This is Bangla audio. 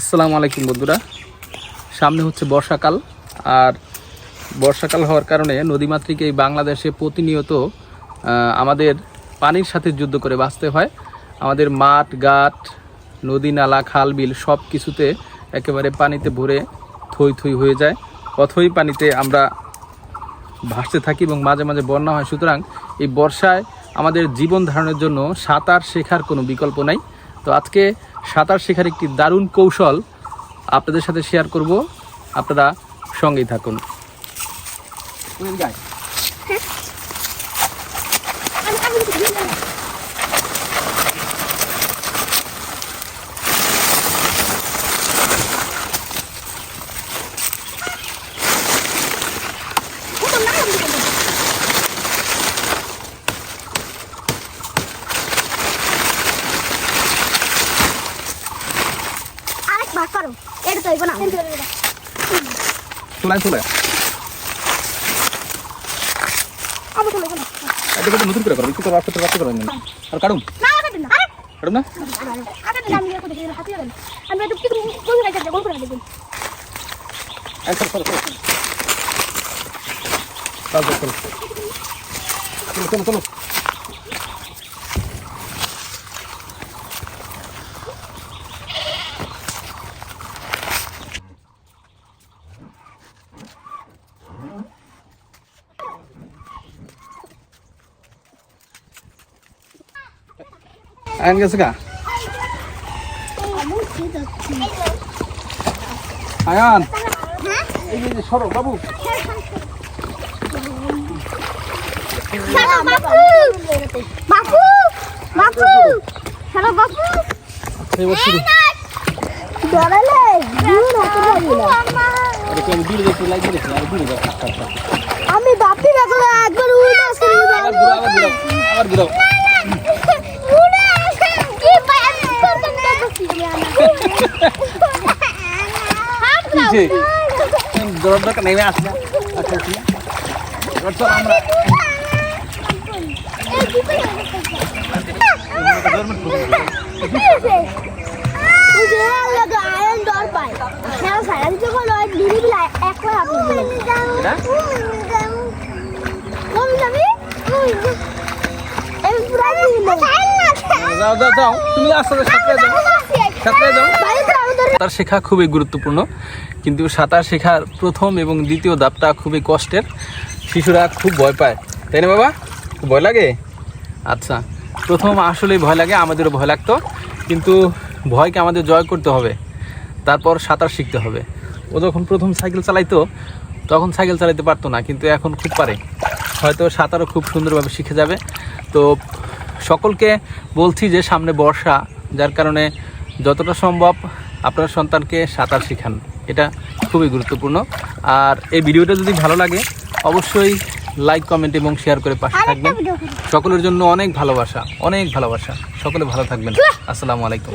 আসসালামু আলাইকুম বন্ধুরা। সামনে হচ্ছে বর্ষাকাল, আর বর্ষাকাল হওয়ার কারণে নদীমাতৃক এই বাংলাদেশে প্রতিনিয়ত আমাদের পানির সাথে যুদ্ধ করে বাঁচতে হয়। আমাদের মাঠ, ঘাট, নদী, নালা, খাল, বিল সব কিছুতে একেবারে পানিতে ভরে থই থই হয়ে যায়। অথই পানিতে আমরা ভাসতে থাকি এবং মাঝে মাঝে বন্যা হয়। সুতরাং এই বর্ষায় আমাদের জীবন ধারণের জন্য সাঁতার শেখার কোনো বিকল্প নাই। তো আজকে সাঁতার শেখার একটি দারুণ কৌশল আপনাদের সাথে শেয়ার করব। আপনারা সঙ্গেই থাকুন। ভাগ করো। আমি এটা দেখি হাতে গেল আমি তো কিছু গোল করে আইন গেছে গা? আয়ান। এই যে সরো বাবু। বাবু। বাবু হ্যালো বাবু। এই বসে দড়ালে দূর হতে পারি না আরে কেন দূরে যেতে লাগি রে আর দূরে যাও আমি দাঁতি না একবার উড়ে আসি। আবার ঘুরাও আবার ঘুরাও। আসছি দৌড় দরকার নেমে আসলাম আচ্ছা, আচ্ছা। চল আমরা যাও যাও তুমি আস্তে আস্তে যাও সাথে যাও সাঁতার শেখা খুবই গুরুত্বপূর্ণ, কিন্তু সাঁতার শেখার প্রথম এবং দ্বিতীয় ধাপটা খুবই কষ্টের। শিশুরা খুব ভয় পায়, তাই না বাবা? ভয় লাগে? আচ্ছা প্রথম আসলেই ভয় লাগে, আমাদেরও ভয় লাগতো, কিন্তু ভয়কে আমাদের জয় করতে হবে, তারপর সাঁতার শিখতে হবে। ও যখন প্রথম সাইকেল চালাইতো, তখন সাইকেল চালাতে পারতো না, কিন্তু এখন খুব পারে। হয়তো সাঁতারও খুব সুন্দরভাবে শিখে যাবে। তো সকলকে বলছি যে সামনে বর্ষা, যার কারণে যতটা সম্ভব আপনার সন্তানকে সাঁতার শেখান। এটা খুবই গুরুত্বপূর্ণ। আর এই ভিডিওটা যদি ভালো লাগে অবশ্যই লাইক কমেন্ট এবং শেয়ার করে পাশে থাকবেন। সকলের জন্য অনেক ভালোবাসা অনেক ভালোবাসা। সকলে ভালো থাকবেন। আসসালামু আলাইকুম।